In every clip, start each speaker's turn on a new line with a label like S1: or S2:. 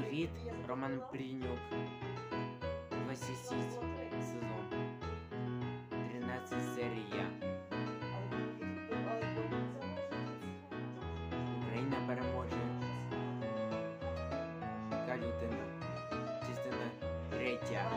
S1: Привіт, Роман Прінюк. 26 сезон. 13 серія. Україна переможе. Калютина. Частина третя.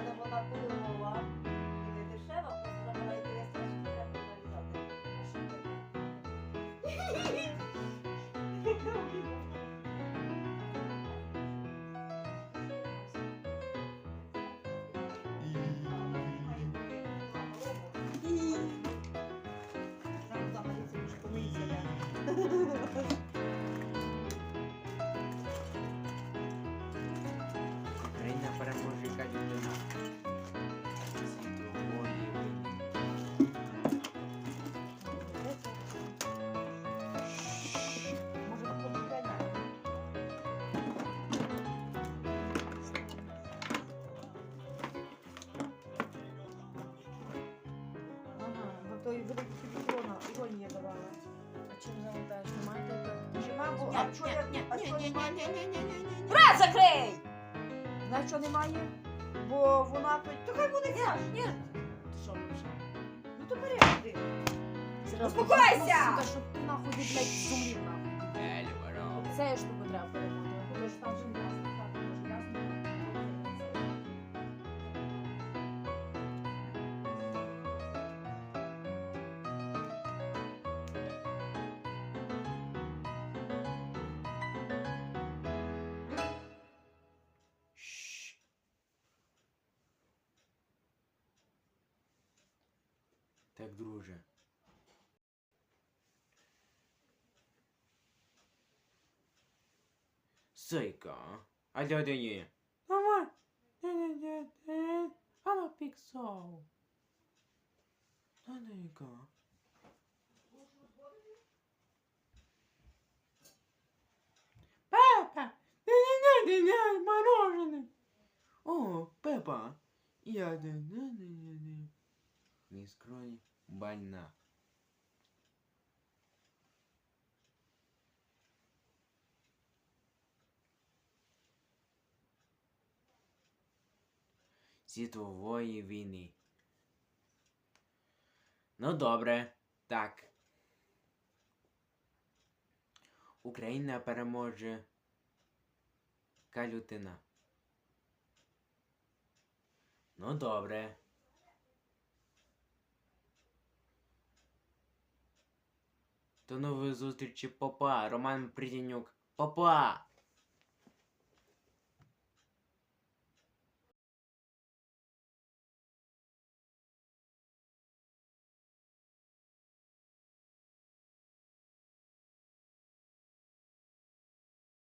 S2: Ha ha ha ha!
S3: А
S2: чого я а чого немає?
S3: Рад закрий!
S2: Знаєш, що немає? Бо вона то- то хай буде я. Ні.
S3: Що вже?
S2: Ну то бери. бери.
S3: Успокойся!
S2: Сука, щоб ти нахуй блядь, зумів нахуй.
S3: Це тобі треба перемогти.
S2: Бо ж там вже не ясно,
S1: Так, друже. Сойка. А де де є? Мама. Мама піксов. Тоненько. Папа, не-не-не-не, мороженое. О, Пепа, я не-не-не-не. Мисс Крони больна. Світової війни. Ну добре, так. Україна переможе Калютина. Ну добре. До нової зустрічі, папа. Роман Придянюк. Папа!